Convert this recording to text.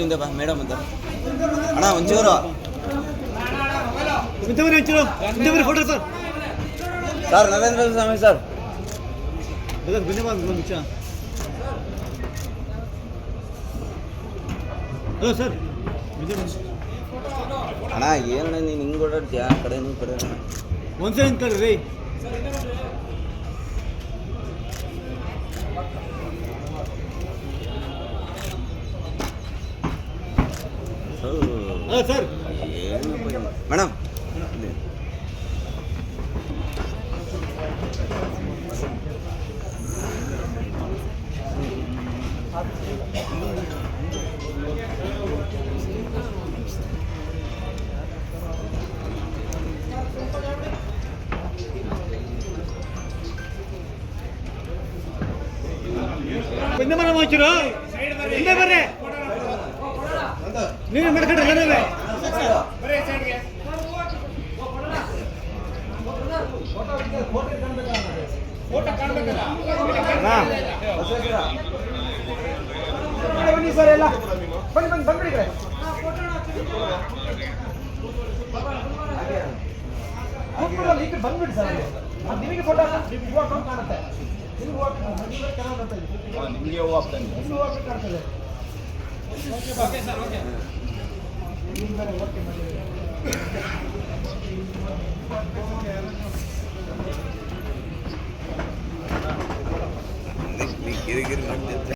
ಹಿಂದೆ ಬಾ ಮೇಡಮ್ ಅಂತ. ಅಣ್ಣ ಒಂಚೂರು. Photo sir. Sir Narendra Swamy sir. Hello sir. ಅಣ್ಣ ಏನಣ್ಣ ನೀನು ಹಿಂಗೆ ಓಡಾಡ್ತೀಯ? ಆ ಕಡೆ ನಿಮ್ಮ ಕಡೆ. ಒಂದು ಸಲ ನಿಂತ್ಕೊಳ್ರಿ ರೀ ಸರ್. ಮೇಡಮ್. ಹಿಂದೆ ಬರ ಹಿಂದೆ ಬರ್ರಿ ನೀವು ಮಾಡ್ಕೊಂಡ್ರೆ ಬನ್ನಿ ಸರ್ ಎಲ್ಲ. ಬನ್ನಿ ಬನ್ನಿ ಬಂದ್ಬಿಡಿ ಕಡೆ ಕೂತ್ಕೊಳ್ಳಿ, ಈ ಕಡೆ ಬಂದ್ಬಿಡಿ ಸರ್ ನಿಮಗೆ ಫೋಟೋ ಹೂವು ಕಾಣುತ್ತೆ. ನಿಮ್ಗೆ ಹೂವು ನಿಮ್ಗೆ ಇದೆ. ನಿಮ್ಗೆ ಹೂವು ಕಾಣ್ತದೆ. ಗಿರಿಗಿರಿ ಮಾಡ್ತಿದ್ದೆ